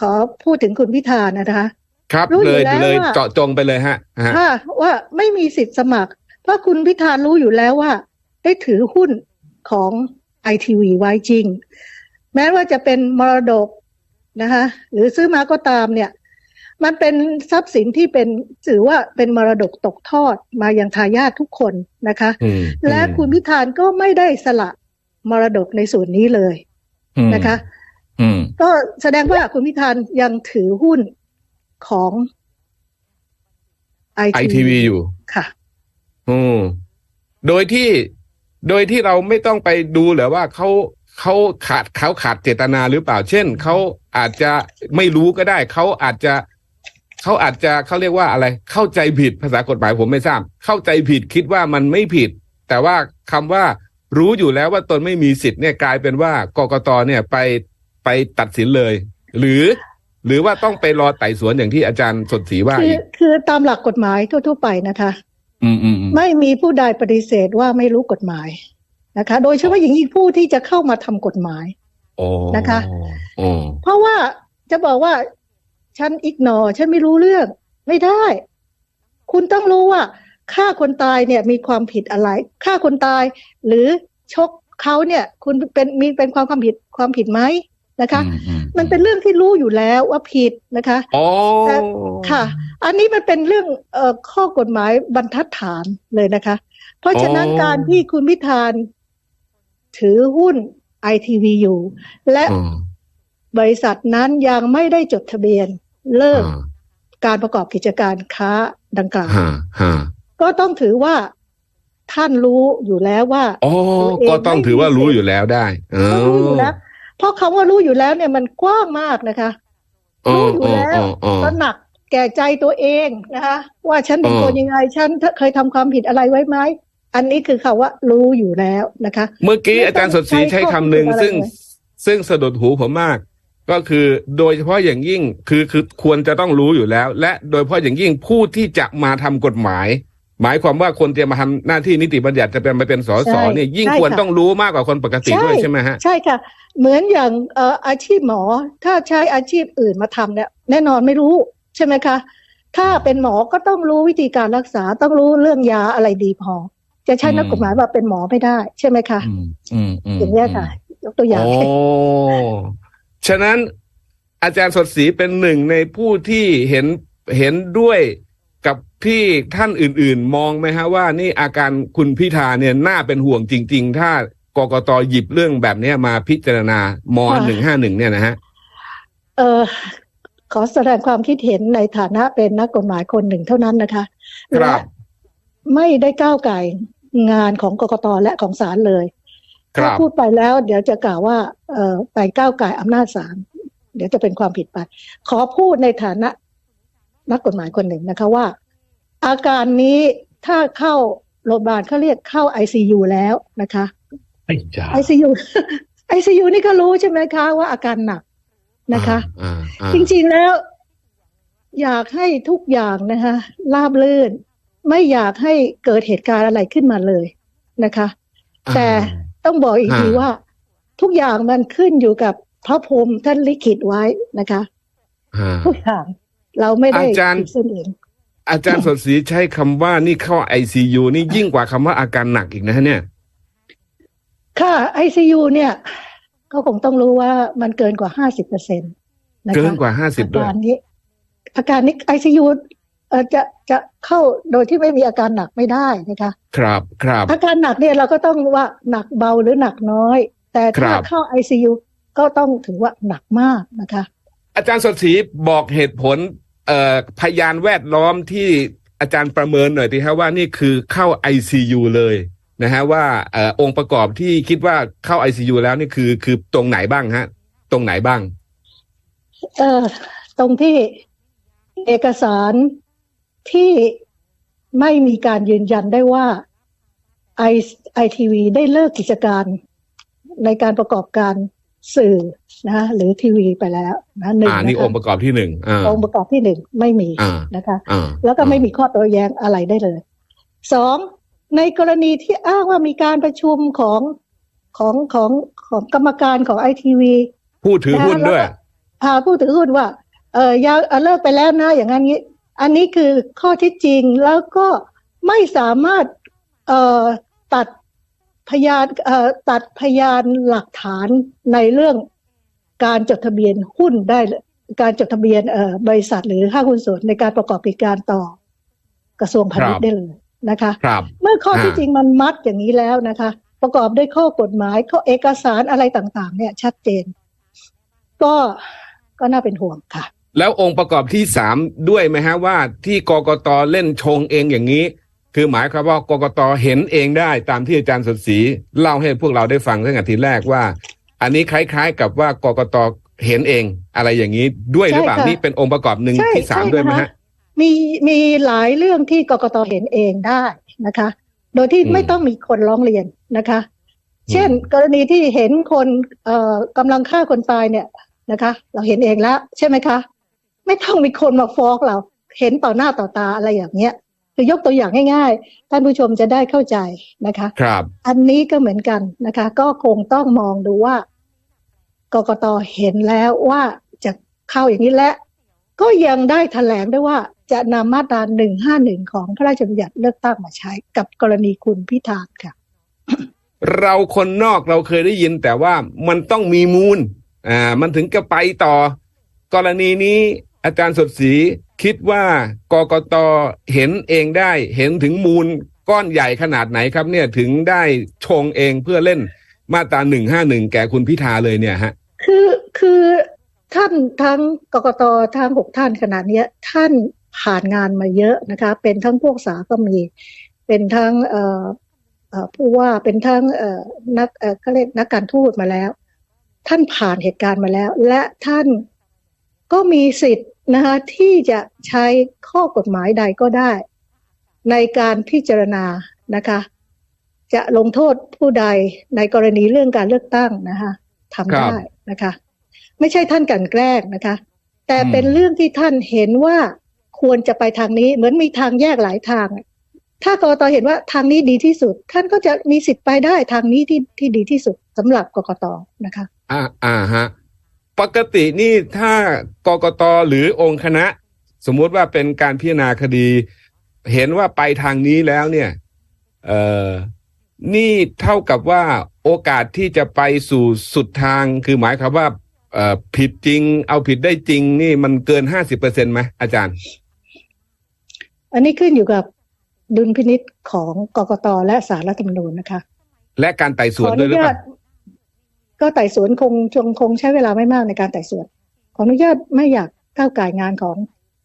ขอพูดถึงคุณพิธานะคะ ครับรู้อยู่เลยแล้วเลยว่าเจาะจงไปเลยฮะฮะค่ะว่าไม่มีสิทธิ์สมัคร เพราะคุณพิธารู้อยู่แล้วว่า ได้ถือหุ้นของไอทีวีไว้จริง แม้ว่าจะเป็นมรดกนะคะ หรือซื้อมาก็ตามเนี่ย มันเป็นทรัพย์สินที่เป็นถือว่าเป็นมรดกตกทอดมายังทายาททุกคนนะคะอืมและคุณพิธานก็ไม่ได้สละมรดกในส่วนนี้เลยอืมนะคะอืม ก็แสดงว่าคุณพิธานยังถือหุ้นของไอไอทีวีอยู่ค่ะ อืมโดยที่โดยที่เราไม่ต้องไปดูเหรอว่าเขาเขาขาดเขาขาดเจตนาหรือเปล่า เช่นเขาอาจจะไม่รู้ก็ได้เขาอาจจะเขาอาจจะเขาเรียกว่าอะไร เข้าใจผิดภาษากฎหมายผมไม่ทราบ เข้าใจผิดคิดว่ามันไม่ผิด แต่ว่าคำว่ารู้อยู่แล้วว่าตนไม่มีสิทธิ์เนี่ยกลายเป็นว่ากกตเนี่ยไป ไปตัดสินเลย หรือ หรือว่าต้องไปรอไต่สวนอย่างที่อาจารย์สดศรีว่าคืออีกคือตามหลักกฎหมายทั่ว ๆ ไปนะคะ อืมอืมอืมไม่มีผู้ใดปฏิเสธว่าไม่รู้กฎหมายนะคะ โดยเฉพาะอย่างยิ่งผู้ที่จะเข้ามาทำกฎหมาย โอ้นะคะ โอ้เพราะว่าจะบอกว่า ฉันอิกนอฉันไม่รู้เรื่อง ไม่ได้ คุณต้องรู้ว่าฆ่าคนตายเนี่ยมีความผิดอะไรฆ่าคนตาย หรือชกเขาเนี่ย คุณเป็นมีเป็นความความผิดความผิดไหม นะคะอือืมันเป็นเรื่องที่รู้อยู่แล้วว่าผิดนะคะอ๋อแต่ค่ะ อันนี้มันเป็นเรื่องเอ่อข้อกฎหมายบรรทัดฐานเลยนะคะ เพราะฉะนั้นการที่คุณพิธานถือหุ้นไอทีวีอยู่ และอืมบริษัทนั้นยังไม่ได้จดทะเบียนเลิกอ่าการประกอบกิจการค้าดังกล่าวฮะฮะก็ต้องถือว่าท่านรู้อยู่แล้วว่าอ๋อตัวเองก็ต้องถือว่าไม่มีรู้อยู่แล้วได้เออก็รู้อยู่แล้ว เพราะคำว่ารู้อยู่แล้วเนี่ยมันกว้างมากนะคะอ๋อรู้อยู่แล้วอ๋ออ๋อตระหนักแก่ใจตัวเองนะคะ ว่าฉันเป็นอ๋อคนยังไงฉันเคยทำความผิดอะไรไว้ไหมอันนี้คือคำว่ารู้อยู่แล้วนะคะ เมื่อกี้ไม่ต้องอาจารย์สดศรีใช้ใช้คำหนึ่งข้อพิสูจน์อะไรซึ่งเลยซึ่งสะดุดหูผมมาก ก็คือโดยเฉพาะอย่างยิ่งคือคือควรจะต้องรู้อยู่แล้ว และโดยเฉพาะอย่างยิ่งผู้ที่จะมาทำกฎหมาย หมายความว่าคนจะมาทำหน้าที่นิติบัญญัติจะเป็นมาเป็นสสเนี่ยยิ่งควรต้องรู้มากกว่าคนปกติด้วยใช่ไหมฮะ ใช่ค่ะ เหมือนอย่างเอ่ออาชีพหมอ ถ้าใช้อาชีพอื่นมาทำเนี่ย แน่นอนไม่รู้ใช่ไหมคะ ถ้าเป็นหมอก็ต้องรู้วิธีการรักษาต้องรู้เรื่องยาอะไรดีพอ จะใช้นักอืมกฎหมายว่าเป็นหมอไม่ได้ ใช่ไหมคะอืมอืมอืมอย่างนี้ยค่ะ ยกตัวอย่างโอ้ฉะนั้นอาจารย์สดศรีเป็นหนึ่งในผู้ที่เห็นเห็นด้วย กับที่ท่านอื่นๆ มองไหมฮะว่านี่อาการคุณพิธาเนี่ยน่าเป็นห่วงจริง ๆ ถ้ากกตหยิบเรื่องแบบเนี้ยมาพิจารณามหนึ่งห้าหนึ่งเนี่ยนะฮะเออขอแสดงความคิดเห็นในฐานะเป็นนักกฎหมายคนหนึ่งเท่านั้นนะคะครับและไม่ได้ก้าวไก่งานของกกตและของศาลเลยครัถ้าบพูดไปแล้วเดี๋ยวจะกล่าวว่า เอ่อไปก้าวไก่อำนาจศาลเดี๋ยวจะเป็นความผิดไป ขอพูดในฐานะ นักกฎหมายคนหนึ่งนะคะว่า อาการนี้ถ้าเข้าโรงพยาบาลเขาเรียกเข้าไอซียูแล้วนะคะไอ้จ้าไอซียูไอซียูนี่ก็รู้ใช่ไหมคะว่าอาการหนักนะคะอ่าอ่าจริงๆแล้ว อยากให้ทุกอย่างนะคะราบลื่น ไม่อยากให้เกิดเหตุการณ์อะไรขึ้นมาเลยนะคะ แต่ต้องบอกอีกทีอ่าว่า ทุกอย่างมันขึ้นอยู่กับพระพรหมท่านลิขิตไว้นะคะอ่าทุกอย่าง เราไม่ได้อาจารย์ขีดเส้นเองอาจารย์สดศรีใช้คำว่านี่เข้าไอซียูนี่ยิ่งกว่าคำว่าอาการหนักอีกนะฮะเนี่ย ค่ะไอซียูเนี่ยเขาคงต้องรู้ว่ามันเกินกว่าห้าสิบเปอร์เซ็นต์นะคะเกินกว่าห้าสิบอาด้วย การนี้ อาการนี้ไอซียูเอ่อจะจะเข้าโดยที่ไม่มีอาการหนักไม่ได้นะคะ ครับครับ อาการหนักเนี่ยเราก็ต้องว่าหนักเบาหรือหนักน้อย แต่ถ้าครับ เข้าไอซียูก็ต้องถือว่าหนักมากนะคะ อาจารย์สดศรีบอกเหตุผลเอพยานแวดล้อมที่อาจารย์ประเมินหน่อยดีครับว่านี่คือเข้า ICU เลยนะฮะว่าอองค์ประกอบที่คิดว่าเข้า ICU แล้วนี่คือคือตรงไหนบ้างฮะ ตรงไหนบ้าง เออตรงที่เอกสารที่ไม่มีการยืนยันได้ว่าไอไอทีวีได้เลิกกิจการในการประกอบการ สื่อนะหรือทีวีไปแล้วนะหนึ่งอ่านะนี่คะองค์ประกอบที่หนึ่งอ่าองค์ประกอบที่หนึ่งไม่มีอ่านะคะอ่าแล้วก็ไม่มีข้อโต้แย้งอะไรได้เลยสองในกรณีที่อ้างว่ามีการประชุมของของของของกรรมการของไอทีวีผู้ถือหุ้นด้วยพาผู้ถือหุ้นว่า เอออยาเอ่อเลิกไปแล้วนะอย่างนั้นงี้อันนี้คือข้อเที่จริงแล้วก็ไม่สามารถเอ่อตัด พยานเอ่อตัดพยานหลักฐานในเรื่องการจดทะเบียนหุ้นได้เลยการจดทะเบียนเอ่อบริษัทหรือห้างหุ้นส่วนในการประกอบกิจการต่อกระทรวงพาณิชครับย์ได้เลยนะคะครับเมื่อข้อที่อ่าจริงมันมัดอย่างนี้แล้วนะคะ ประกอบด้วยข้อกฎหมายข้อเอกสารอะไรต่างๆ เนี่ยชัดเจน ก็ก็น่าเป็นห่วงค่ะ แล้วองค์ประกอบที่สามด้วยไหมฮะว่าที่กกตเล่นชงเองอย่างนี้ คือหมายความว่ากกตเห็นเองได้ตามที่อาจารย์สดศรีเล่าให้พวกเราได้ฟังตั้งแต่ทีแรกว่า อันนี้คล้าย ๆ กับว่ากกตเห็นเองอะไรอย่างนี้ด้วยหรือเปล่าใช่ค่ะนี่เป็นองค์ประกอบหนึ่งใช่ที่สามใช่ด้วยไหมนะคะฮะมีมีหลายเรื่องที่กกตเห็นเองได้นะคะ โดยที่อืมไม่ต้องมีคนร้องเรียนนะคะมเช่น กรณีที่เห็นคนเอ่อกำลังฆ่าคนตายเนี่ยนะคะ เราเห็นเองแล้วใช่ไหมคะ ไม่ต้องมีคนมาฟ้องเรา เห็นต่อหน้าต่อตาอะไรอย่างเงี้ย คือยกตัวอย่างง่ายๆท่านผู้ชมจะได้เข้าใจนะคะ ครับ อันนี้ก็เหมือนกันนะคะ ก็คงต้องมองดูว่ากกตเห็นแล้วว่าจะเข้าอย่างนี้และก็ยังได้แถลงด้วยว่าจะนำมาตราหนึ่งห้าหนึ่งของพระราชบัญญัติเลือกตั้งมาใช้กับกรณีคุณพิธาค่ะ เราคนนอกเราเคยได้ยินแต่ว่ามันต้องมีมูล อ่า มันถึงจะไปต่อ กรณีนี้ อาจารย์สดศรีคิดว่ากกตเห็นเองได้ เห็นถึงมูลก้อนใหญ่ขนาดไหนครับเนี่ยถึงได้ชงเองเพื่อเล่นมาตราหนึ่งห้าหนึ่งแก่คุณพิธาเลยเนี่ยฮะ คือคือท่านทั้งกกตทั้งหกท่านขนาดเนี้ยท่านผ่านงานมาเยอะนะคะ เป็นทั้งพวกษาก็มี เป็นทั้งผู้ว่าเป็นทั้งนักเขาเรียกนักการทูตมาแล้ว ท่านผ่านเหตุการณ์มาแล้ว และท่านก็มีสิทธิ์ นะคะที่จะใช้ข้อกฎหมายใดก็ได้ ในการพิจารณานะคะ จะลงโทษผู้ใดในกรณีเรื่องการเลือกตั้งนะคะทำครับได้นะคะ ไม่ใช่ท่านกลันแกล้งนะคะ แต่อืมเป็นเรื่องที่ท่านเห็นว่าควรจะไปทางนี้เหมือนมีทางแยกหลายทาง ถ้ากรกตเห็นว่าทางนี้ดีที่สุด ท่านก็จะมีสิทธิ์ไปได้ทางนี้ที่ที่ดีที่สุดสำหรับกกตนะคะ อ่าอ่าฮะ ปกตินี่ถ้ากกตหรือองค์คณะ สมมุติว่าเป็นการพิจารณาคดี เห็นว่าไปทางนี้แล้วเนี่ย เอ่อนี่เท่ากับว่าโอกาสที่จะไปสู่สุดทางคือหมายความว่าเอ่อผิดจริง เอาผิดได้จริง นี่มันเกินห้าสิบเปอร์เซ็นต์ไหมอาจารย์ อันนี้ขึ้นอยู่กับดุลพินิษของกกตและสารรัฐธรรมนูญนะคะ และการไต่สขวนออด้วยนุหรือญาเปตล่า ก็ไต่สวนคงคงคงใช้เวลาไม่มากในการไต่สวน ขออนุญาตไม่อยากก้าวไก่ายงานของ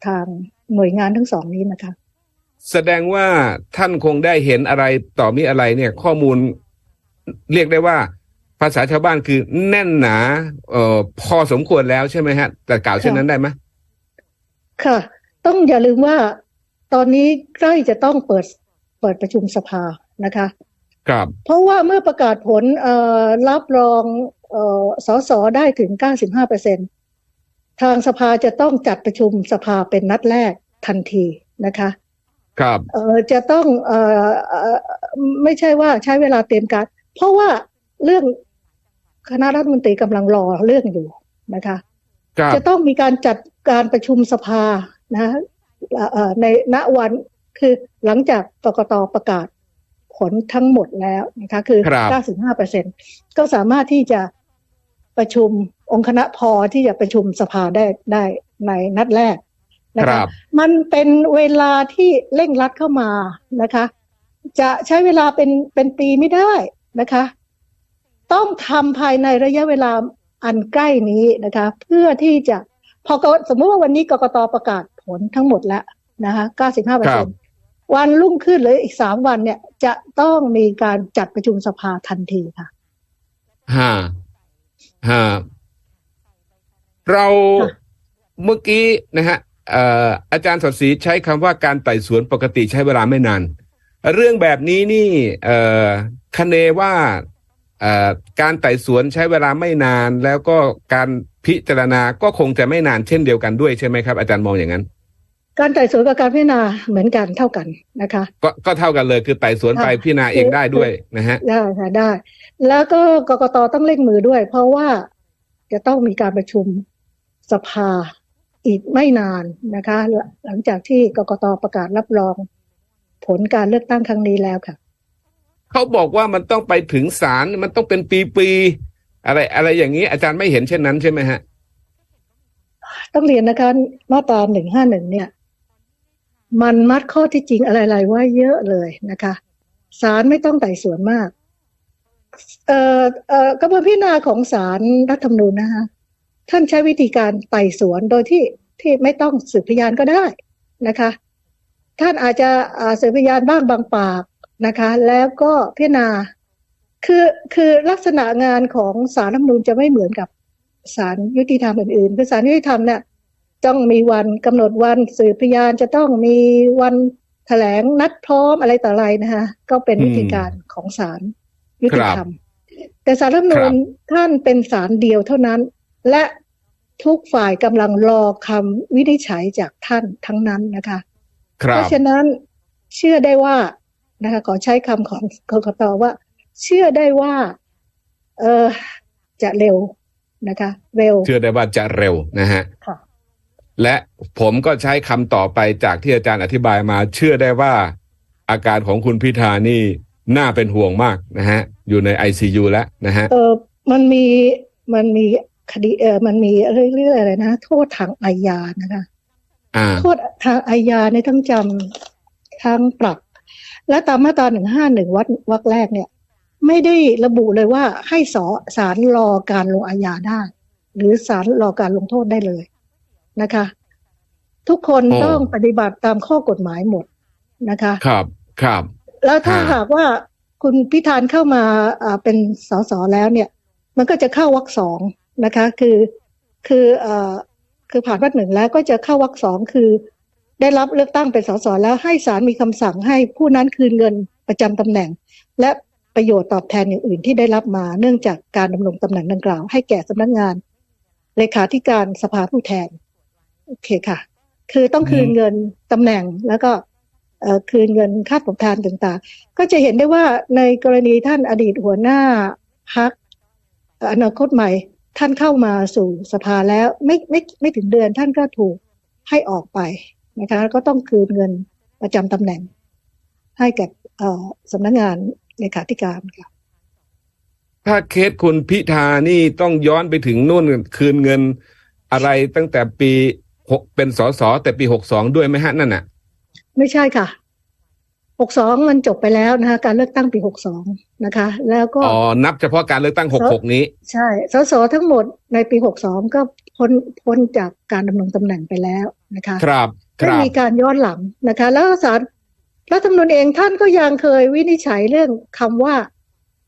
ทางหน่วยงานทั้งสองนี้นะคะ แสดงว่าท่านคงได้เห็นอะไรต่อมีอะไรเนี่ย ข้อมูลเรียกได้ว่า ภาษาชาวบ้านคือแน่นหนาเอ่อพอสมควรแล้วใช่ไหมฮะ แต่กล่าวเช่นนั้นได้ไหมค่ะ ต้องอย่าลืมว่าตอนนี้ใกล้จะต้องเปิดเปิดประชุมสภานะคะ ครับเพราะว่าเมื่อประกาศผลเอ่อรับรองเอ่อสสได้ถึง 95เปอร์เซ็นทางสภาจะต้องจัดประชุมสภาเป็นนัดแรกทันทีนะคะ ครับเอ่อจะต้องเอ่อเอ่อไม่ใช่ว่าใช้เวลาเตรียมการ เพราะว่าเรื่องคณะรัฐมนตรีกำลังรอเรื่องอยู่นะคะครับจะต้องมีการจัดการประชุมสภานะเอ่อเอ่อในณวันคือหลังจากกกตประกาศ ผลทั้งหมดแล้วนะคะคือครับ95เปอร์เซ็นก็สามารถที่จะประชุมองค์คณะพอที่จะประชุมสภาได้ได้ในนัดแรกนะคคะรับมันเป็นเวลาที่เร่งรัดเข้ามานะคะ จะใช้เวลาเป็นเป็นปีไม่ได้นะคะ ต้องทำภายในระยะเวลาอันใกล้นี้นะคะ เพื่อที่จะพอกสมมติว่าวันนี้กกตประกาศผลทั้งหมดแล้วนะคะ 95เปอร์ครัเซ็บน วันรุ่งขึ้นหรืออีกสามวันเนี่ย จะต้องมีการจัดประชุมสภาทันทีค่ะฮะฮะเราค่ะเมื่อกี้นะฮะเอ่ออาจารย์สดศรีใช้คำว่าการไต่สวนปกติใช้เวลาไม่นาน เรื่องแบบนี้นี่เอ่อคะเนว่าเอ่อการไต่สวนใช้เวลาไม่นาน แล้วก็การพิจารณาก็คงจะไม่นานเช่นเดียวกันด้วยใช่ไหมครับ อาจารย์มองอย่างนั้น การไต่สวนกับการพิจารณาเหมือนกันเท่ากันนะคะ ก็ก็เท่ากันเลยคือไต่สวนไปค่ะพิจารณาเองได้ด้วยนะฮะได้ค่ะได้ แล้วก็กกตต้องเร่งมือด้วย เพราะว่าจะต้องมีการประชุมสภาอีกไม่นานนะคะ หลังจากที่กกตประกาศรับรองผลการเลือกตั้งครั้งนี้แล้วค่ะเขาบอกว่ามันต้องไปถึงศาลมันต้องเป็นปีๆอะไร อะไรอย่างนี้ อาจารย์ไม่เห็นเช่นนั้นใช่ไหมฮะต้องเรียนนะคะมาตราหนึ่งห้าหนึ่งเนี่ย มันมัดข้อที่จริงอะไรๆไว้เยอะเลยนะคะศาลไม่ต้องไต่สวนมากเอ่อเอ่อกระบวนพิจารณาของศาลรัฐธรรมนูญนะคะท่านใช้วิธีการไต่สวนโดยที่ที่ไม่ต้องสืบพยานก็ได้นะคะ ท่านอาจจะสืบพยานบ้างบางปากนะคะ แล้วก็พิจารณาคือคือลักษณะงานของศาลรัฐธรรมนูญจะไม่เหมือนกับศาลยุติธรรมอื่นๆคือศาลยุติธรรมเนี่ย ต้องมีวันกำหนดวันสืบพยานจะต้องมีวันแถลงนัดพร้อมอะไรต่ออะไรนะคะก็เป็นวิธีการของศาลยุติธรรม แต่ศาลรัฐธรรมนูญท่านเป็นศาลเดียวเท่านั้น และทุกฝ่ายกำลังรอคำวินิจฉัยจากท่านทั้งนั้นนะคะครัเพบราะฉะนั้นเชื่อได้ว่านะคะขอใช้คำของกกตว่า เชื่อได้ว่า เออจะเร็วนะคะ เร็ว เชื่อได้ว่าจะเร็วนะฮะค่ะ และผมก็ใช้คำต่อไปจากที่อาจารย์อธิบายมา เชื่อได้ว่าอาการของคุณพิธานี่น่าเป็นห่วงมากนะฮะ อยู่ใน ICU แล้วนะฮะ เออมันมีมันมีคดีเออมันมีเรื่อยๆอะไรนะ โทษทางอาญานะคะอ่าโทษทางอาญาในยทั้งจำทั้งปรับ และตามมาตราหนึ่งห้าหนึ่งวักวรรคแรกเนี่ย ไม่ได้ระบุเลยว่าให้สอศาลรอการลงอาญาได้ หรือศาลรอการลงโทษได้เลย นะคะ ทุกคนโอ้ต้องปฏิบัติตามข้อกฎหมายหมดนะคะ ครับครับ แล้วถ้าอ่าหากว่าคุณพิธานเข้ามาอ่าเป็นสสแล้วเนี่ย มันก็จะเข้าวรรคสองนะคะ คือคือเอ่อคือผ่านวรรคหนึ่งแล้วก็จะเข้าวรรคสองคือ ได้รับเลือกตั้งเป็นสสแล้วให้ศาลมีคำสั่งให้ผู้นั้นคืนเงินประจำตำแหน่ง และประโยชน์ตอบแทนอย่างอื่นที่ได้รับมาเนื่องจากการดำรงตำแหน่งดังกล่าว ให้แก่สำนักงานเลขาธิการสภาผู้แทน โอเคค่ะ คือต้องคืนเงินตำแหน่งแล้วก็เอ่อคืนเงินค่าตอบแทนต่างๆ ก็จะเห็นได้ว่าในกรณีท่านอดีตหัวหน้าพักอนาคตใหม่ท่านเข้ามาสู่สภาแล้วไม่ไม่ไม่ถึงเดือนท่านก็ถูกให้ออกไปนะคะก็ต้องคืนเงินประจำตำแหน่ง ให้กับเอ่อสำนักงานเลขาธิการค่ะถ้าเคสคุณพิธานี่ต้องย้อนไปถึงนู่นคืนเงินอะไรตั้งแต่ปี หกเป็นสสแต่ปีหกสองด้วยไหมฮะนั่นน่ะ ไม่ใช่ค่ะ62มันจบไปแล้วนะคะ การเลือกตั้งปี62นะคะ แล้วก็อ๋อนับเฉพาะการเลือกตั้งหกหกนี้ ใช่สสทั้งหมดในปี62ก็พ้นพ้นจากการดำรงตำแหน่งไปแล้วนะคะ ครับคไม่รับมีการย้อนหลังนะคะ แล้วศาลรัฐธรรมนูญเองท่านก็ยังเคยวินิจฉัยเรื่องคำว่า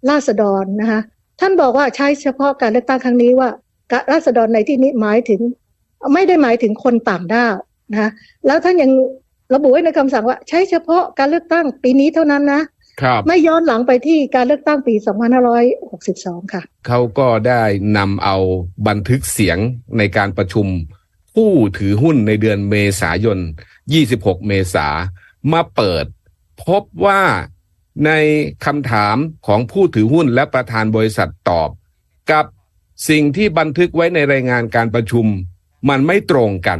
ราษฎรนะคะ ท่านบอกว่าใช้เฉพาะการเลือกตั้งครั้งนี้ว่าการราษฎรในที่นี้หมายถึง ไม่ได้หมายถึงคนต่างด้าวนะคะแล้วท่านยังระบุไว้ในคำสั่งว่า ใช้เฉพาะการเลือกตั้งปีนี้เท่านั้นนะครับไม่ย้อนหลังไปที่การเลือกตั้งปี 2562 ค่ะ เขาก็ได้นำเอาบันทึกเสียงในการประชุม ผู้ถือหุ้นในเดือนเมษายน 26 เมษามาเปิด พบว่าในคำถามของผู้ถือหุ้นและประธานบริษัทตอบ กับสิ่งที่บันทึกไว้ในรายงานการประชุม มันไม่ตรงกัน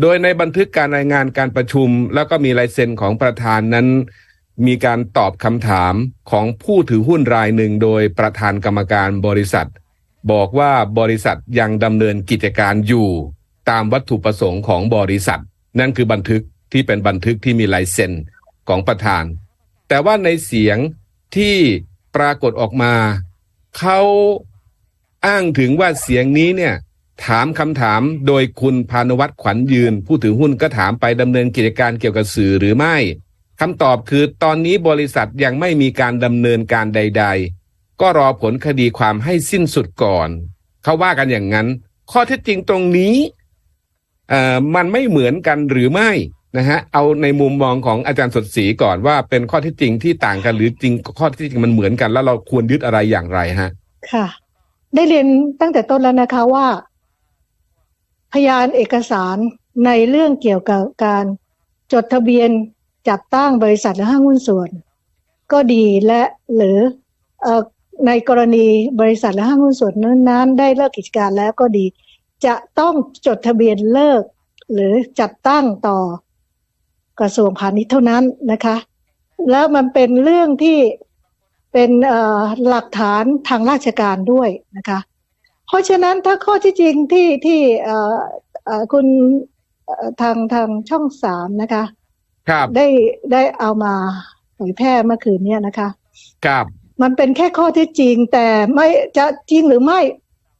โดยในบันทึกการรายงานการประชุม แล้วก็มีลายเซ็นของประธานนั้น มีการตอบคำถามของผู้ถือหุ้นรายหนึ่งโดยประธานกรรมการบริษัท บอกว่าบริษัทยังดำเนินกิจการอยู่ ตามวัตถุประสงค์ของบริษัท นั่นคือบันทึกที่เป็นบันทึกที่มีลายเซ็นของประธาน แต่ว่าในเสียงที่ปรากฏออกมาเขาอ้างถึงว่าเสียงนี้เนี่ย ถามคำถามโดยคุณพานุวัตรขวัญยืน ผู้ถือหุ้นก็ถามไปดำเนินกิจการเกี่ยวกับสื่อหรือไม่คำตอบคือตอนนี้บริษัทยังไม่มีการดำเนินการใด ๆ ก็รอผลคดีความให้สิ้นสุดก่อน เขาว่ากันอย่างนั้น ข้อเท็จจริงตรงนี้เอ่อมันไม่เหมือนกันหรือไม่นะฮะเอาในมุมมองของอาจารย์สดศรีก่อนว่าเป็นข้อเท็จจริงที่ต่างกันหรือจริงข้อเท็จจริงมันเหมือนกัน แล้วเราควรยึดอะไรอย่างไรฮะ ค่ะ ได้เรียนตั้งแต่ต้นแล้วนะคะว่า พยานเอกสารในเรื่องเกี่ยวกับการจดทะเบียนจัดตั้งบริษัทและห้างหุ้นส่วน ก็ดีและหรือในกรณีบริษัทและห้างหุ้นส่วนนั้นๆได้เลิกกิจการแล้วก็ดี จะต้องจดทะเบียนเลิก หรือจัดตั้งต่อกระทรวงพาณิชย์เท่านั้นนะคะ แล้วมันเป็นเรื่องที่เป็นหลักฐานทางราชการด้วยนะคะ เพราะฉะนั้นถ้าข้อที่จริงที่ที่เอ่อเอ่อคุณเอ่อทางทางช่องสามนะคะครับได้ได้เอามาเผยแพร่เมื่อคืนเนี้ยนะคะ ครับ มันเป็นแค่ข้อเท็จจริง แต่ไม่จะจริงหรือไม่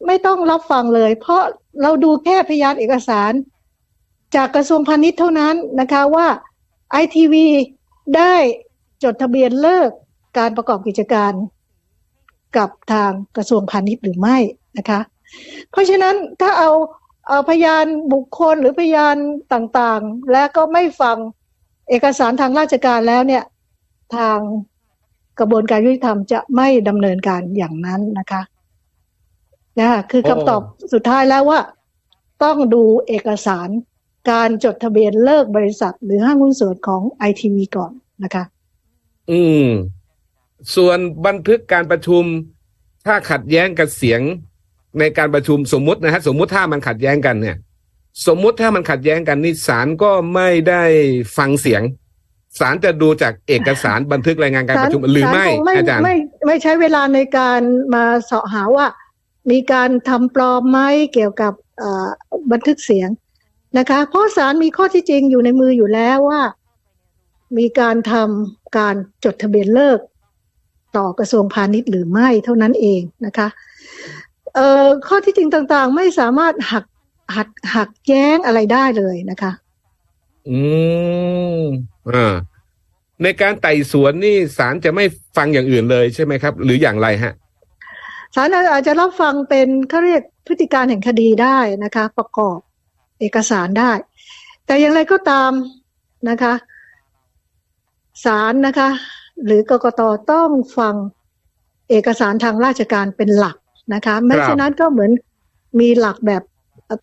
ไม่ต้องรับฟังเลย เพราะเราดูแค่พยานเอกสาร จากกระทรวงพาณิชย์เท่านั้นนะคะว่าไอทีวีได้จดทะเบียนเลิกการประกอบกิจการ กับทางกระทรวงพาณิชย์หรือไม่ นะคะ เพราะฉะนั้นถ้าเอาเอาพยานบุคคลหรือพยานต่างๆ และก็ไม่ฟังเอกสารทางราชการแล้วเนี่ยทางกระบวนการยุติธรรมจะไม่ดำเนินการอย่างนั้นนะคะนะคะคือโอ้คำตอบสุดท้ายแล้วว่า ต้องดูเอกสารการจดทะเบียนเลิกบริษัท หรือห้างหุ้นส่วนของไอทีวีก่อนนะคะ อืม ส่วนบันทึกการประชุม ถ้าขัดแย้งกับเสียง ในการประชุมสมมุตินะฮะสมมุติถ้ามันขัดแย้งกันเนี่ย สมมุติถ้ามันขัดแย้งกันนี่ศาลก็ไม่ได้ฟังเสียงศาลจะดูจากเอกสารบันทึกรายงานการประชุมหรือไม่ศลคงไม่อาจารย์ไม่ไม่ใช้เวลาในการมาเสาะหาว่า มีการทำปลอมไหมเกี่ยวกับเอ่อบันทึกเสียงนะคะ เพราะศาลมีข้อที่จริงอยู่ในมืออยู่แล้วว่า มีการทำการจดทะเบียนเลิก ต่อกระทรวงพาณิชย์หรือไม่เท่านั้นเองนะคะ เอ่อข้อที่จริงต่างๆ ไม่สามารถหักหักหักแย้งอะไรได้เลยนะคะ อืมอ่าในการไต่สวนนี่ศาลจะไม่ฟังอย่างอื่นเลยใช่ไหมครับ หรืออย่างไรฮะศาลอาจจะรับฟังเป็นเขาเรียกพฤติการแห่งคดีได้นะคะ ประกอบเอกสารได้ แต่อย่างไรก็ตามนะคะศาลนะคะ หรือกกตต้องฟังเอกสารทางราชการเป็นหลัก นะคะไม่ครับฉะนั้นก็เหมือนมีหลักแบบ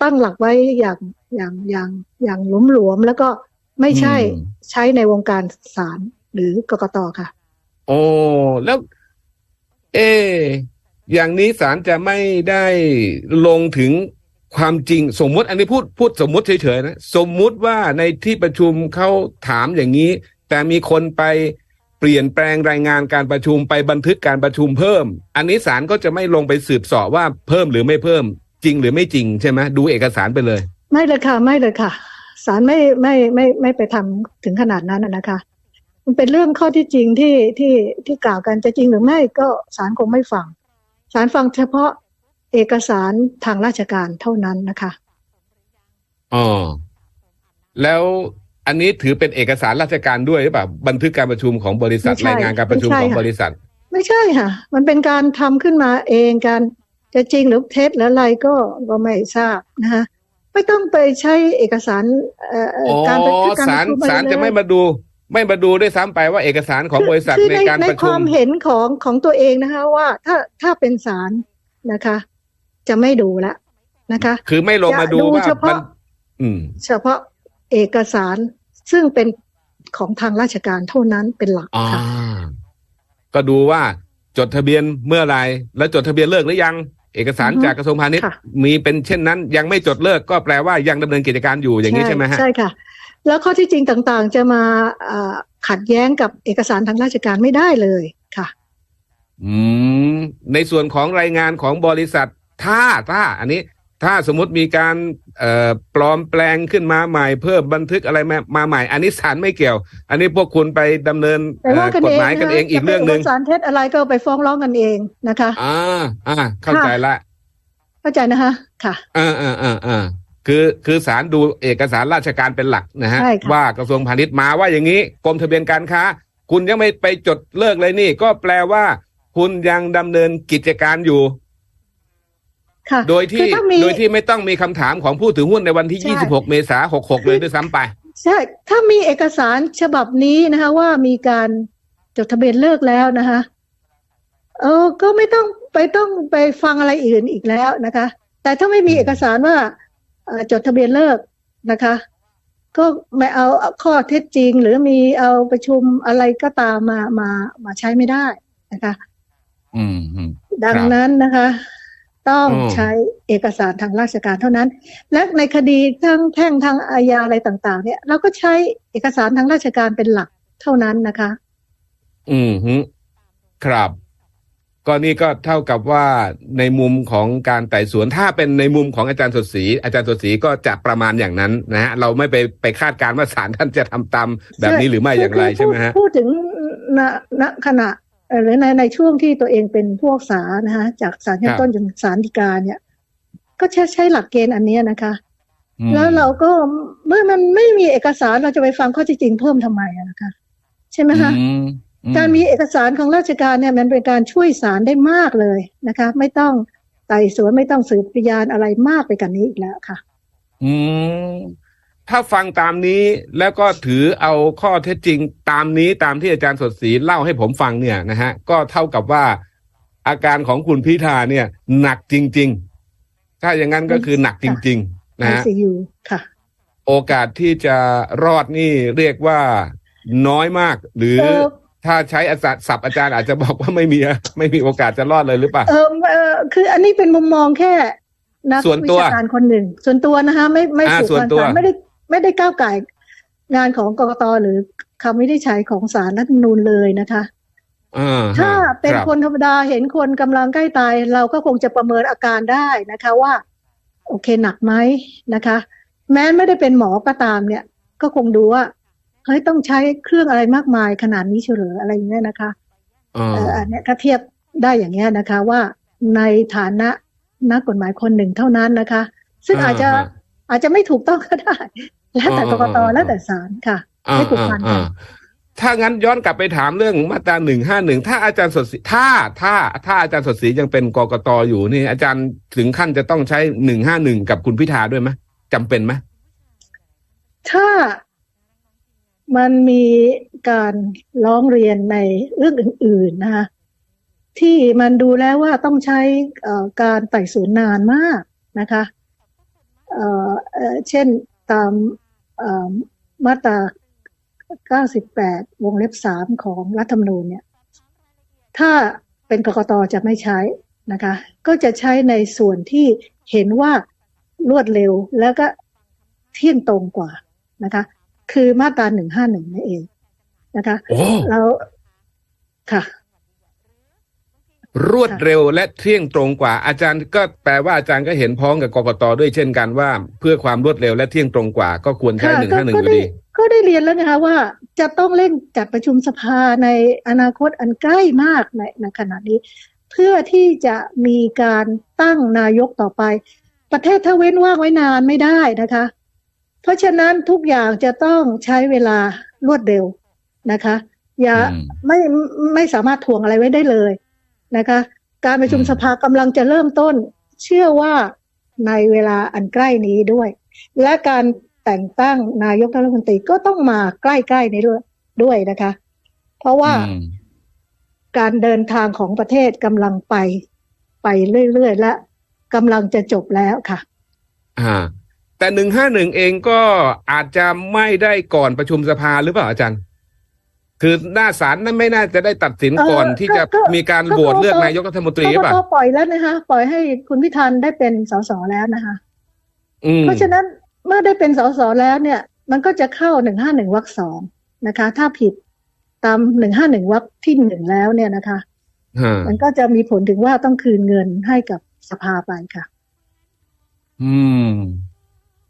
ตั้งหลักไว้อย่างอย่างอย่างอย่างหลวมๆแล้วก็ไม่ใช่อืมใช้ในวงการศาลหรือกกตค่ะ โอ้แล้วเอออย่างนี้ศาลจะไม่ได้ลงถึงความจริงสมมุติ อันนี้พูดพูดสมมุติเฉยๆนะ สมมุติว่าในที่ประชุมเขาถามอย่างนี้ แต่มีคนไป เปลี่ยนแปลงรายงานการประชุมไปบันทึกการประชุมเพิ่ม อันนี้ศาลก็จะไม่ลงไปสืบเสอบว่าเพิ่มหรือไม่เพิ่ม จริงหรือไม่จริงใช่ไหมดูเอกสารไปเลย ไม่เลยค่ะ ไม่เลยค่ะศาลไม่ไม่ไม่ไม่ไปทำถึงขนาดนั้นน่ะนะคะ มันเป็นเรื่องข้อที่จริงที่ที่ที่กล่าวกันจะจริงหรือไม่ก็ศาลคงไม่ฟังศาลฟังเฉพาะเอกสารทางราชการเท่านั้นนะคะอ๋อแล้ว อันนี้ถือเป็นเอกสารราชการด้วยหรือเปล่าบันทึกการประชุมของบริษัทไม่ใช่รายงานการประชุมไม่ใช่ของค่ะ บริษัท ไม่ใช่ค่ะ มันเป็นการทำขึ้นมาเองการจะจริงหรือเท็จหรืออะไรก็ก็ไม่ทราบนะคะไม่ต้องไปใช้เอกสารเอ่อเอ่ออ๋อการบันทึกการศาลประชุมอรศาลจะเลยไม่มาดูไม่มาดูด้วยซ้ำไปว่าเอกสารของบริษัทคือในการในประคชุมวามเห็นของของตัวเองนะคะว่าถ้าถ้าเป็นศาลนะคะ จะไม่ดูละนะคะ คือไม่ลงมาดูจะดูว่าเฉพาะ มันอืม เฉพาะ เอกสารซึ่งเป็นของทางราชการเท่านั้นเป็นหลักอ่าค่ะก็ดูว่าจดทะเบียนเมื่อไหรแล้วจดทะเบียนเลิกหรือยัง เอกสารอือฮึจากกระทรวงพาณิชย์ค่ะมีเป็นเช่นนั้น ยังไม่จดเลิกก็แปลว่ายังดำเนินกิจการอยู่อย่างนี้ใช่ไหมฮะใช่ค่ะ แล้วข้อที่จริงต่างๆ จะมาเอ่อขัดแย้งกับเอกสารทางราชการไม่ได้เลยค่ะ อืมในส่วนของรายงานของบริษัท ถ้าถ้าอันนี้ ถ้าสมมติมีการเอ่อปลอมแปลงขึ้นมาใหม่เพิ่มบันทึกอะไรมามาใหม่ อันนี้ศาลไม่เกี่ยว อันนี้พวกคุณไปดำเนินไปว่ากันเอ่อกฎเองหมายกันเองอีกเรื่องหนึ่งจะไปกสารเท็จอะไรก็ไปฟ้องร้องกันเองนะคะอ่าอ่าเข้าใจละ เข้าใจนะคะ ค่ะอ่าอ่าอ่าอ่าคือคือศาลดูเอกสารราชการเป็นหลักนะฮะใช่ค่ะว่ากระทรวงพาณิชย์มาว่าอย่างนี้กรมทะเบียนการค้า คุณยังไม่ไปจดเลิกเลยนี่ ก็แปลว่า คุณยังดำเนินกิจการอยู่ ค่ะโดยที่คือถ้ามี โดยที่ไม่ต้องมีคำถามของผู้ถือหุ้นในวันที่ใช่26 เมษายน66 เลยด้วยซ้ำไป ใช่ ถ้ามีเอกสารฉบับนี้นะคะ ว่ามีการจดทะเบียนเลิกแล้วนะคะ เออ ก็ไม่ต้องไปต้องไปฟังอะไรอื่นอีกแล้วนะคะ แต่ถ้าไม่มีเอกสารว่าเอ่อจดทะเบียนเลิกนะคะ ก็ไม่เอาข้อเท็จจริง หรือมีเอาประชุมอะไรก็ตามมามามาใช้ไม่ได้นะคะ อืมอืม ดังครับนั้นนะคะ ต้องอืมใช้เอกสารทางราชการเท่านั้น และในคดีทั้งแพ่งทางอาญาอะไรต่าง ๆ เนี่ยเราก็ใช้เอกสารทางราชการเป็นหลักเท่านั้นนะคะ อืมฮึครับ ก็นี่ก็เท่ากับว่าในมุมของการไต่สวนถ้าเป็นในมุมของอาจารย์สดศรีอาจารย์สดศรีก็จะประมาณอย่างนั้นนะฮะเราไม่ไปไปคาดการณ์ว่าศาลท่านจะทำตามแบบนี้หรือไม่อย่างไรคืใช่ไหมฮะพูดพูดถึงณณขณะเอ่อ หรือในในช่วงที่ตัวเองเป็นผู้พิพากษานะคะจากศาลชั้คนรับต้นจนศาลฎีกาเนี่ย ก็ใช้ใช้หลักเกณฑ์อันเนี้ยนะคะอืมแล้วเราก็เมื่อมันไม่มีเอกสารเราจะไปฟังข้อเท็จจริงเพิ่มทำไมอะนะคะ ใช่ไหมคะอืมอืการมีเอกสารของราชการเนี่ยมันเป็นการช่วยศาลได้มากเลยนะคะ ไม่ต้องไต่สวนไม่ต้องสืบพยานอะไรมากไปกันนี้อีกแล้วค่ะ อืม ถ้าฟังตามนี้แล้วก็ถือเอาข้อเท็จจริงตามนี้ตามที่อาจารย์สดศรีเล่าให้ผมฟังเนี่ยนะฮะก็เท่ากับว่าอาการของคุณพิธาเนี่ย หนักจริง ๆ ถ้าอย่างนั้นก็คือหนักจริง ๆ นะฮะ ICU ค่ะ โอกาสที่จะรอดนี่เรียกว่าน้อยมาก หรือเออถ้าใช้อาจารย์ศัพท์อาจารย์อาจจะบอกว่าไม่มีไม่มีโอกาสจะรอดเลยหรือเปล่าเออเออคืออันนี้เป็นมุมมองแค่นักส่วนตัววิชาการคนหนึ่ง ส่วนตัวนะคะไม่ไม่อ่าผูกส่วนพันตัวศาลไม่ได้ ไม่ได้ก้าวไก่ายงานของกกตหรือคำวินิจฉัยของศาลรัฐธรรมนูญเลยนะคะอ่าถ้าเป็นรับคนธรรมดาเห็นคนกำลังใกล้ตาย เราก็คงจะประเมินอาการได้นะคะว่า โอเคหนักไหมนะคะ แม้ไม่ได้เป็นหมอก็ตามเนี่ย ก็คงดูว่าเฮ้ยต้องใช้เครื่องอะไรมากมายขนาดนี้เฉลออะไรอย่างเงี้ยนะคะอ่าเอ่ออันเนี้ยก็เทียบได้อย่างเงี้ยนะคะ ว่าในฐานะนักกฎหมายคนหนึ่งเท่านั้นนะคะ ซึ่งอาจจะอ่าฮะอาจจะไม่ถูกต้องก็ได้ แล้วแต่กอ่ากตอ่าอ่าแล้วแต่ศาลค่ะอ่าไม่ผูกพันอ่ากันอ่าถ้างั้นย้อนกลับไปถามเรื่องมาตราหนึ่งห้าหนึ่งถ้าอาจารย์สดศรีถ้าถ้าถ้าอาจารย์สดศรียังเป็นกกตอยู่นี่ อาจารย์ถึงขั้นจะต้องใช้หนึ่งห้าหนึ่งกับคุณพิธาด้วยไหมจำเป็นไหมถ้ามันมีการร้องเรียนในเรื่องอื่น ๆ นะคะที่มันดูแล้วว่าต้องใช้เอ่อการไต่สวนนานมากนะคะเอ่อเอ่อเช่นตามเอ่อ มาตรา 98 วงเล็บ 3 ของรัฐธรรมนูญเนี่ย ถ้าเป็นกกตจะไม่ใช้นะคะ ก็จะใช้ในส่วนที่เห็นว่ารวดเร็วแล้วก็เที่ยงตรงกว่านะคะ คือมาตรา 151นั่นเองนะคะโอ้แล้วค่ะ รวดเร็วและเที่ยงตรงกว่า อาจารย์ก็แปลว่าอาจารย์ก็เห็นพ้องกับกกตด้วยเช่นกันว่า เพื่อความรวดเร็วและเที่ยงตรงกว่า ก็ควรใช้ค่ะหนึ่งก็ห้าหนึ่งก็อยู่ได้ดีก็ได้เรียนแล้วนะคะว่าจะต้องเร่งจัดประชุมสภาในอนาคตอันใกล้มากในในขณะนี้ เพื่อที่จะมีการตั้งนายกต่อไป ประเทศถ้าเว้นว่างไว้นานไม่ได้นะคะ เพราะฉะนั้นทุกอย่างจะต้องใช้เวลารวดเร็วนะคะ อย่าอืมไม่ไม่สามารถถ่วงอะไรไว้ได้เลย นะคะ การประชุมสภากำลังจะเริ่มต้น เชื่อว่าในเวลาอันใกล้นี้ด้วย และการแต่งตั้งนายกรัฐมนตรีก็ต้องมาใกล้ๆนี้ด้วยด้วยนะคะ เพราะว่าการเดินทางของประเทศกำลังไปไปเรื่อยๆและกำลังจะจบแล้วค่ะอ่าแต่หนึ่งห้าหนึ่งเองก็อาจจะไม่ได้ก่อนประชุมสภาหรือเปล่าอาจารย์ คือหน้าศาลนั้นไม่น่าจะได้ตัดสินเอ่อก่อนที่จะก็ก็ มีการก็โหวตเลือกก็นายกรัฐมนตรีกหรือเปล่าตปล่อยแล้วนะคะปล่อยให้คุณพิธันได้เป็นสสแล้วนะคะ อืมเพราะฉะนั้นเมื่อได้เป็นสสแล้วเนี่ย มันก็จะเข้าหนึ่งห้าหนึ่งวรรคสองนะคะ ถ้าผิดตามหนึ่งห้าหนึ่งวรรคที่หนึ่งแล้วเนี่ยนะคะ ฮะมันก็จะมีผลถึงว่าต้องคืนเงินให้กับสภาไปค่ะ อืม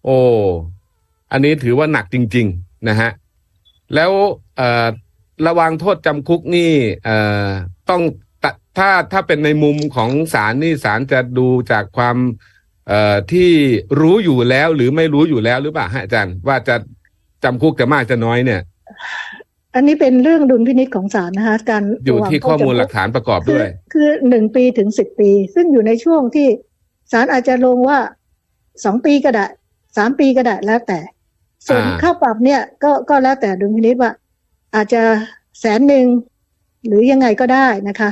โอ้ อันนี้ถือว่าหนักจริง ๆ นะฮะ แล้วเอ่อ ระวังโทษจำคุกนี่เอ่อต้องตะถ้าถ้าเป็นในมุมของศาลนี่ศาลจะดูจากความเอ่อที่รู้อยู่แล้วหรือไม่รู้อยู่แล้วหรือเปล่าฮะอาจารย์ ว่าจะจำคุกจะมากจะน้อยเนี่ย อันนี้เป็นเรื่องดุลพินิจของศาลนะคะการอยู่ที่ระวังโทษข้อมูลจำคุกหลักฐานประกอบคืด้อวย คือหนึ่งปีถึงสิบปี ซึ่งอยู่ในช่วงที่ศาลอาจจะลงว่าสองปีก็ได้สามปีก็ได้แล้วแต่ ส่วนอ่าค่าปรับเนี่ยก็ก็แล้วแต่ดุลพินิจว่า อาจจะแสนหนึ่งหรือยังไงก็ได้นะคะ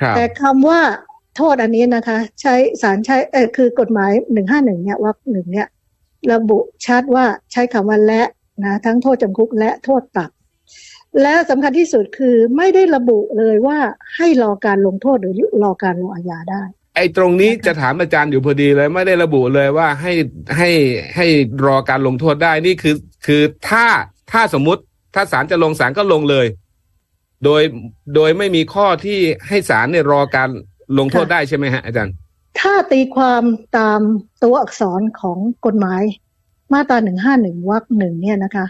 ครับแต่คำว่าโทษอันนี้นะคะ ใช้สารใช้เออคือกฎหมายหนึ่งห้าหนึ่งเนี่ยวรรคหนึ่งเนี่ย ระบุชัดว่าใช้คำว่าและนะทั้งโทษจำคุกและโทษปรับ และสำคัญที่สุดคือไม่ได้ระบุเลยว่าให้รอการลงโทษหรือรอการลงอาญาได้ ไอ้ตรงนี้จะถามอาจารย์อยู่พอดีเลยไม่ได้ระบุเลยว่าให้ให้ให้รอการลงโทษได้นี่คือ คือถ้าถ้าสมมุติ ถ้าศาลจะลงศาลก็ลงเลย โดยโดยไม่มีข้อที่ให้ศาลเนี่ยรอการลงโทษค่ะได้ใช่ไหมฮะอาจารย์ ถ้าตีความตามตัวอักษรของกฎหมาย มาตราหนึ่งห้าหนึ่งวรรคหนึ่งเนี่ยนะคะ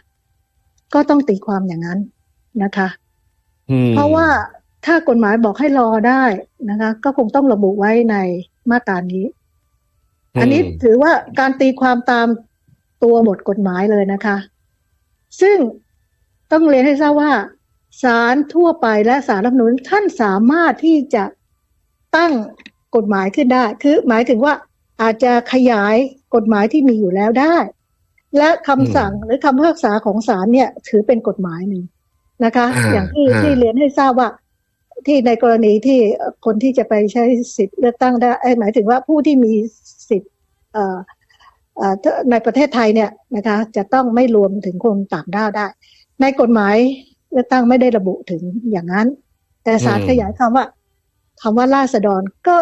ก็ต้องตีความอย่างนั้นนะคะอืมเพราะว่าถ้ากฎหมายบอกให้รอได้นะคะ ก็คงต้องระบุไว้ในมาตรานี้ อันนี้ถือว่าการตีความตามตัวบทกฎหมายเลยนะคะ ซึ่ง ต้องเรียนให้ทราบว่าศาลทั่วไปและศาลรัฐธรรมนูญท่านสามารถที่จะตั้งกฎหมายขึ้นได้ คือหมายถึงว่าอาจจะขยายกฎหมายที่มีอยู่แล้วได้ และคำสั่งหรือคำพิพากษาของศาลเนี่ย ถือเป็นกฎหมายหนึ่งนะคะอ่าอย่างที่อ่าที่เรียนให้ทราบว่า ที่ในกรณีที่เอ่อคนที่จะไปใช้สิทธิ์เลือกตั้งได้เอ้ยหมายถึงว่าผู้ที่มีสิทธิ์เอ่อเอ่อถ้าในประเทศไทยเนี่ยนะคะ จะต้องไม่รวมถึงคนต่างด้าวได้ ในกฎหมายเลือกตั้งไม่ได้ระบุถึงอย่างนั้น แต่ศาลขยายคำว่าคำว่าราษฎรก็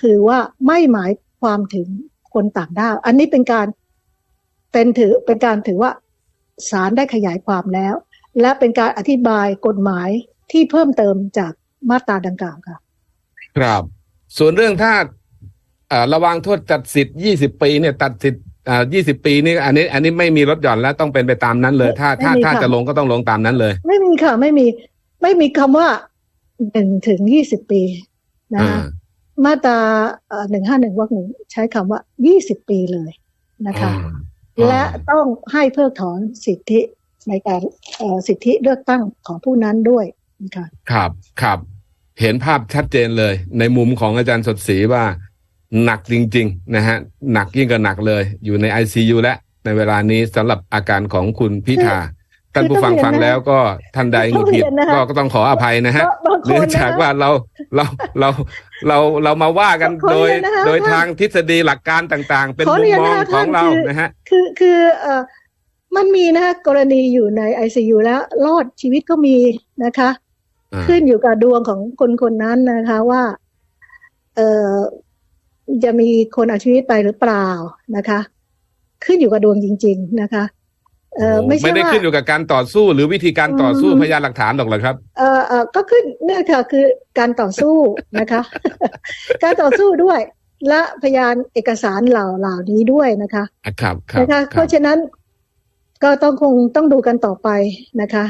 คือว่าไม่หมายความถึงคนต่างด้าว อันนี้เป็นการเป็นถือเป็นการถือว่าศาลได้ขยายความแล้ว และเป็นการอธิบายกฎหมายที่เพิ่มเติมจากมาตราดังกล่าวค่ะ ครับ ส่วนเรื่องถ้าระวางโทษตัดสิทธิ์ยี่สิบปีเนี่ย ตัดสิทธิ์ อ่ายี่สิบปีนี่อันนี้ อันนี้ไม่มีลดหย่อนแล้วต้องเป็นไปตามนั้นเลย ถ้าถ้าไม่มีถ้าค่ะ จะลงก็ต้องลงตามนั้นเลย ไม่มีค่ะ ไม่มี ไม่มีคำว่าหนึ่งถึงยี่สิบปีนะอ่าคะมาตราหนึ่งห้าหนึ่งวรรคหนึ่งใช้คำว่ายี่สิบปีเลยนะคะ อ่า และต้องให้เพิกถอนสิทธิในการเอ่อสิทธิเลือกตั้งของผู้นั้นด้วยนะคะ ครับครับ เห็นภาพชัดเจนเลย ในมุมของอาจารย์สดศรีว่า หนักจริงๆนะฮะหนักยิ่งกว่าหนักเลย อยู่ใน ICU และในเวลานี้สำหรับอาการของคุณพิธาท่านผู้ฟังฟังแล้วก็ท่านใดหงุดหงิดก็ก็ต้องขออภัยนะฮะก็บางคนเนื่องจากนะคะว่าเราเราเราเราเรามาว่ากันขอโดยเรียนนะคะโดยทางทฤษฎีหลักการต่างๆ เป็นขอมุเรีมยนมองนะคะของเราท่านคือนะฮะคือคือเอ่อมันมีนะคะกรณีอยู่ใน ICU แล้วรอดชีวิตก็มีนะคะอ่าขึ้นอยู่กับดวงของคนคนนั้นนะคะว่า เออ จะมีคนเอาชีวิตไปหรือเปล่านะคะ ขึ้นอยู่กับดวงจริง ๆนะคะเออไม่ใช่ไม่ได้ว่าขึ้นอยู่กับการต่อสู้ หรือวิธีการต่อสู้อืมพยานหลักฐานหรอกเหรอครับ เออเออก็ขึ้นเนี่ยค่ะคือการต่อสู้นะคะ การต่อสู้ด้วย และพยานเอกสารเหล่าเหล่านี้ด้วยนะคะอะครับครับนะคะคเพรับราะฉะนั้นก็ต้องคงต้องดูกันต่อไปนะคะ